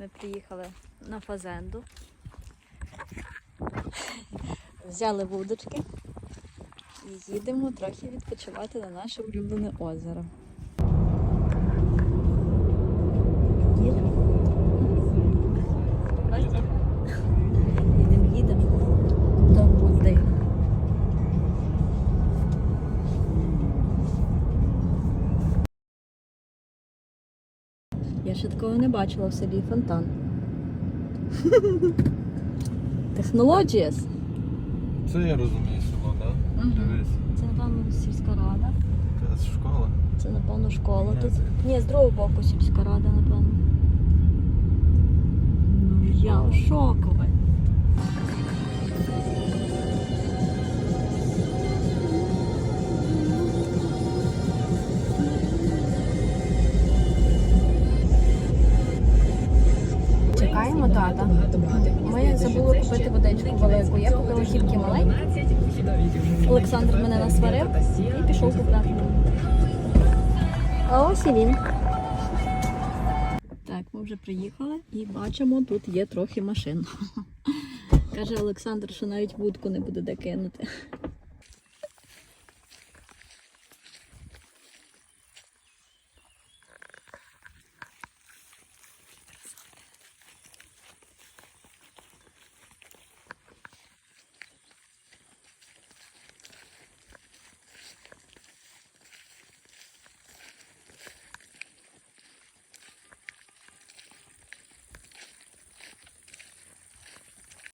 Ми приїхали на фазенду. Взяли вудочки і їдемо трохи відпочивати на наше улюблене озеро. Їдемо. Бачите? Їдемо, їдемо. До води. Я ще такого не бачила в селі фонтан. Технологієс. Це я розумію село, так? Дивись. Це, напевно, сільська рада. Це школа. Це, напевно, школа. Ні, Тут... Ні, з другого боку сільська рада, напевно. Ну, я в Чекаємо тата. Ми забули купити водичку велику. Я купила тільки маленьку. Олександр мене насварив і пішов купляти. А ось і він. Так, ми вже приїхали і бачимо, тут є трохи машин. Каже Олександр, що навіть вудку не буде де кинути.